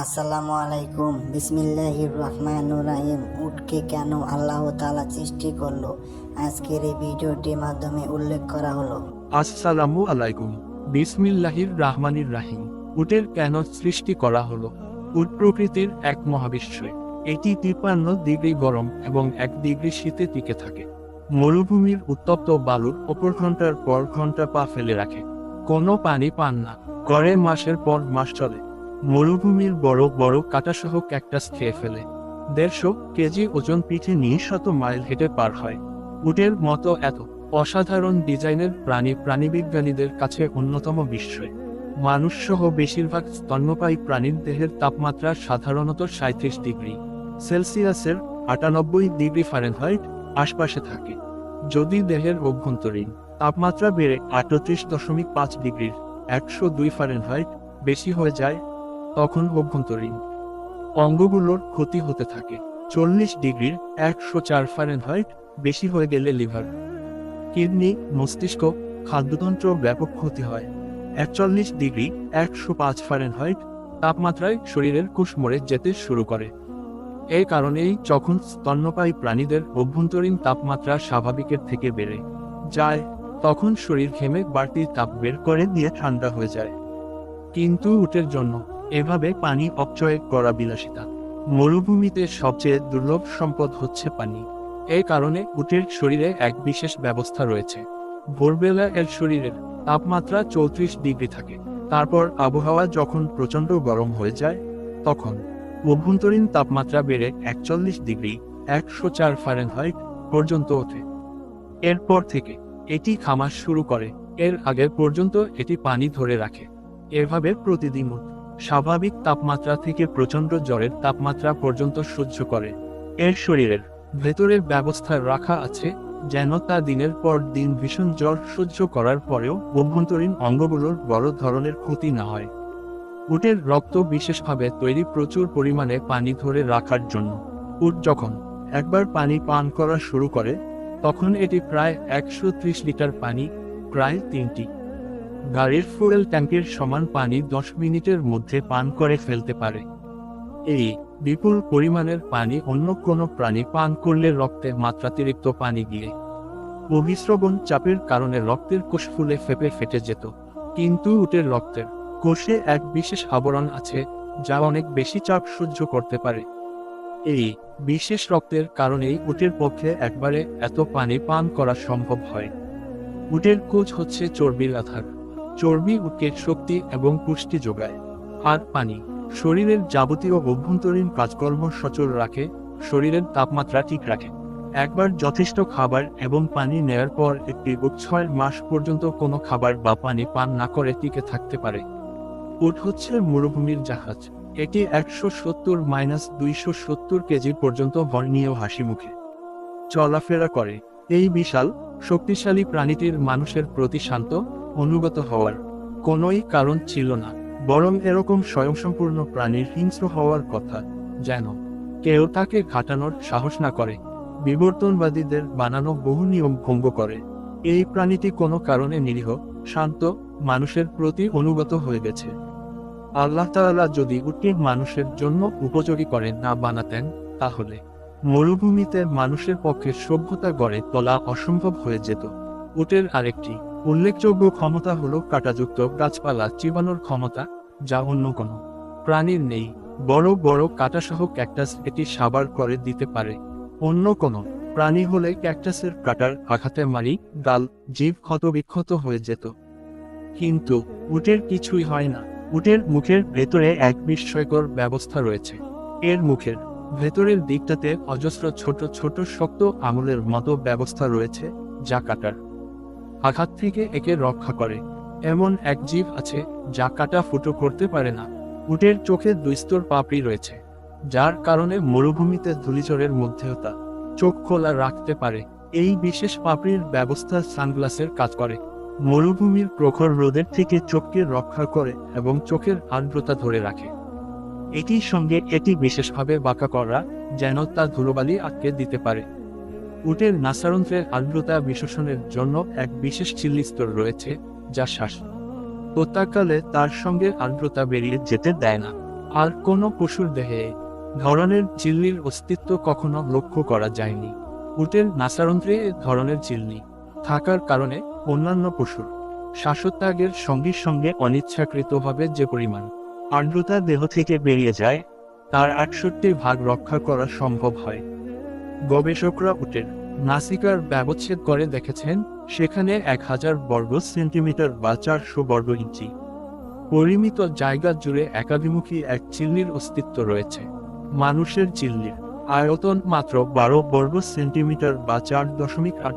আসসালামু আলাইকুম। বিসমিল্লাহির রহমানুর রাহিম। উটকে কেন আল্লাহ তাআলা সৃষ্টি করল? আজকের এই ভিডিওটির মাধ্যমে উল্লেখ করা হলো। আসসালামু আলাইকুম। বিসমিল্লাহির রাহমানির রাহিম। উটের কেন সৃষ্টি করা হলো? উট প্রকৃতির এক মহাবিশ্বয় এটি তিপ্পান্ন ডিগ্রি গরম এবং এক ডিগ্রি শীতে টিকে থাকে। মরুভূমির উত্তপ্ত বালুর ওপর ঘণ্টার পর ঘণ্টা পা ফেলে রাখে। কোনো পানি পান না। গড়ে মাসের পর মাস চলে। মরুভূমির বড় বড় কাটাসহ ক্যাকটাস খেয়ে ফেলে। দেড়শো কেজি ওজন পিঠে নিয়ে শত মাইল হেঁটে পার হয়। উটের মতো এত অসাধারণ ডিজাইনের প্রাণী প্রাণীবিজ্ঞানীদের কাছে অন্যতম বিস্ময়। মানুষসহ বেশিরভাগ স্তন্যপায়ী প্রাণীর দেহের তাপমাত্রা সাধারণত সাঁত্রিশ ডিগ্রি সেলসিয়াসের আটানব্বই ডিগ্রি ফারেনহাইট আশপাশে থাকে। যদি দেহের অভ্যন্তরীণ তাপমাত্রা বেড়ে আটত্রিশ দশমিক পাঁচ ডিগ্রির একশো দুই ফারেনহাইট বেশি হয়ে যায় তখন অভ্যন্তরীণ অঙ্গগুলোর ক্ষতি হতে থাকে। চল্লিশ ডিগ্রির একশো চার ফারেনহাইট বেশি হয়ে গেলে লিভার, কিডনি, মস্তিষ্ক, খাদ্যতন্ত্র ব্যাপক ক্ষতি হয়। একচল্লিশ ডিগ্রি একশো পাঁচ ফারেনহাইট তাপমাত্রায় শরীরের কোষ মরে যেতে শুরু করে। এই কারণেই যখন স্তন্যপায়ী প্রাণীদের অভ্যন্তরীণ তাপমাত্রা স্বাভাবিকের থেকে বেড়ে যায়, তখন শরীর ঘেমে বাড়তি তাপ বের করে দিয়ে ঠান্ডা হয়ে যায়। কিন্তু উটের জন্য এভাবে পানি অপচয় করা বিলাসিতা। মরুভূমিতে সবচেয়ে দুর্লভ সম্পদ হচ্ছে পানি। এই কারণে উটের শরীরে এক বিশেষ ব্যবস্থা রয়েছে। ভোরবেলা এর শরীরের তাপমাত্রা চৌত্রিশ ডিগ্রি থাকে। তারপর আবহাওয়া যখন প্রচণ্ড গরম হয়ে যায়, তখন অভ্যন্তরীণ তাপমাত্রা বেড়ে একচল্লিশ ডিগ্রি, একশো চার ফারেনহাইট পর্যন্ত ওঠে। এরপর থেকে এটি খামার শুরু করে। এর আগে পর্যন্ত এটি পানি ধরে রাখে। এভাবে প্রতিদিন উট স্বাভাবিক তাপমাত্রা থেকে প্রচণ্ড জ্বরের তাপমাত্রা পর্যন্ত সহ্য করে। এর শরীরের ভেতরের ব্যবস্থা রাখা আছে, যেন তা দিনের পর দিন ভীষণ জ্বর সহ্য করার পরেও অভ্যন্তরীণ অঙ্গগুলোর বড় ধরনের ক্ষতি না হয়। উটের রক্ত বিশেষভাবে তৈরি প্রচুর পরিমাণে পানি ধরে রাখার জন্য। উট যখন একবার পানি পান করা শুরু করে, তখন এটি প্রায় একশো ত্রিশ লিটার পানি, প্রায় তিনটি। গাড়ির ফুয়েল ট্যাঙ্কের সমান পানি দশ মিনিটের মধ্যে পান করে ফেলতে পারে। এই বিপুল পরিমাণের পানি অন্য কোনো প্রাণী পান করলে রক্তে মাত্রাতিরিক্ত পানি গিয়ে অভিস্রবণ চাপের কারণে রক্তের কোষ ফুলে ফেপে ফেটে যেত। কিন্তু উটের রক্তের কোষে এক বিশেষ আবরণ আছে যা অনেক বেশি চাপ সহ্য করতে পারে। এই বিশেষ রক্তের কারণেই উটের পক্ষে একবারে এত পানি পান করা সম্ভব হয়। উটের কোচ হচ্ছে চর্বির আধার। চর্বি উটকে শক্তি এবং পুষ্টি যোগায়। আর পানি, শরীরের যাবতীয় অভ্যন্তরীণ কাজকর্ম সচল রাখে, শরীরের তাপমাত্রা ঠিক রাখে। একবার যথেষ্ট খাবার এবং পানি নেয়ার পর একটি ছয় মাস পর্যন্ত কোনো খাবার বা পানি পান না করে টিকে থাকতে পারে। উট হচ্ছে মরুভূমির জাহাজ। এটি একশো সত্তর মাইনাস দুইশো সত্তর কেজি পর্যন্ত ভর নিয়েও হাসি মুখে। চলাফেরা করে। এই বিশাল, শক্তিশালী প্রাণীটির মানুষের প্রতি শান্ত অনুগত হওয়ার কোনোই কারণ ছিল না, বরং এরকম স্বয়ংসম্পূর্ণ প্রাণীর হিংস্র হওয়ার কথা, যেন কেউ তাকে ঘাটানোর সাহস না করে, বিবর্তনবাদীদের বানানো বহু নিয়ম ভঙ্গ করে। এই প্রাণীটি কোনো কারণে নিরীহ, শান্ত মানুষের প্রতি অনুগত হয়ে গেছে। আল্লাহ তাআলা যদি উটকে মানুষের জন্য উপযোগী করে না বানাতেন, তাহলে মরুভূমিতে মানুষের পক্ষে সভ্যতা গড়ে তোলা অসম্ভব হয়ে যেত। উটের আরেকটি উল্লেখযোগ্য ক্ষমতা হলো কাঁটাযুক্ত গাছপালা চিবানোর ক্ষমতা, যা অন্য কোনো প্রাণীর নেই। বড় বড় কাঁটাসহ ক্যাকটাস এটি সাবার করে দিতে পারে। অন্য কোনো প্রাণী হলে ক্যাকটাসের কাটার আঘাতে মারি ডাল জীব ক্ষতবিক্ষত হয়ে যেত। কিন্তু উটের কিছুই হয় না। উটের মুখের ভেতরে এক বিস্ময়কর ব্যবস্থা রয়েছে। এর মুখের ভেতরের দিকটাতে অজস্র ছোট ছোট শক্ত আঙুলের মতো ব্যবস্থা রয়েছে, যা কাটার আঘাত থেকে একে রক্ষা করে। এমন এক জীব আছে, যা কাটা ফুটো করতে পারে না। উটের চোখে দুই স্তর পাপড়ি রয়েছে, যার কারণে মরুভূমিতে ধুলিচরের মধ্যেও তা চোখ খোলা রাখতে পারে। এই বিশেষ পাপড়ির ব্যবস্থা সানগ্লাসের কাজ করে। মরুভূমির প্রখর রোদের থেকে চোখকে রক্ষা করে এবং চোখের আর্দ্রতা ধরে রাখে। এটির সঙ্গে এটি বিশেষভাবে বাঁকা করা, যেন তা ধুলোবালি আটকে দিতে পারে। উটের নাসারন্ত্রের আর্দ্রতা বিশেষণের জন্য এক বিশেষ চিল্লি স্তর রয়েছে, যা শ্বাস। প্রত্যাকালে তার সঙ্গে আর্দ্রতা বেরিয়ে যেতে দেয় না। আর কোনো পশুর দেহে ধরনের চিল্লির অস্তিত্ব কখনো লক্ষ্য করা যায়নি। উটের নাসারন্ত্রে ধরনের চিল্লি থাকার কারণে অন্যান্য পশুর শ্বাসত্যাগের সঙ্গে সঙ্গে অনিচ্ছাকৃতভাবে যে পরিমাণ আর্দ্রতা দেহ থেকে বেরিয়ে যায়, তার আটষট্টি ভাগ রক্ষা করা সম্ভব হয়। গবেষকরা উটের নাসিকার ব্যবচ্ছেদ করে দেখেছেন, সেখানে এক হাজার বর্গ সেন্টিমিটার বা চারশো বর্গ ইঞ্চি। পরিমিত জায়গা জুড়ে একাভিমুখী এক চিল্লির অস্তিত্ব রয়েছে। মানুষের চিল্লির আয়তন মাত্র বারো বর্গ সেন্টিমিটার বা চার দশমিক আট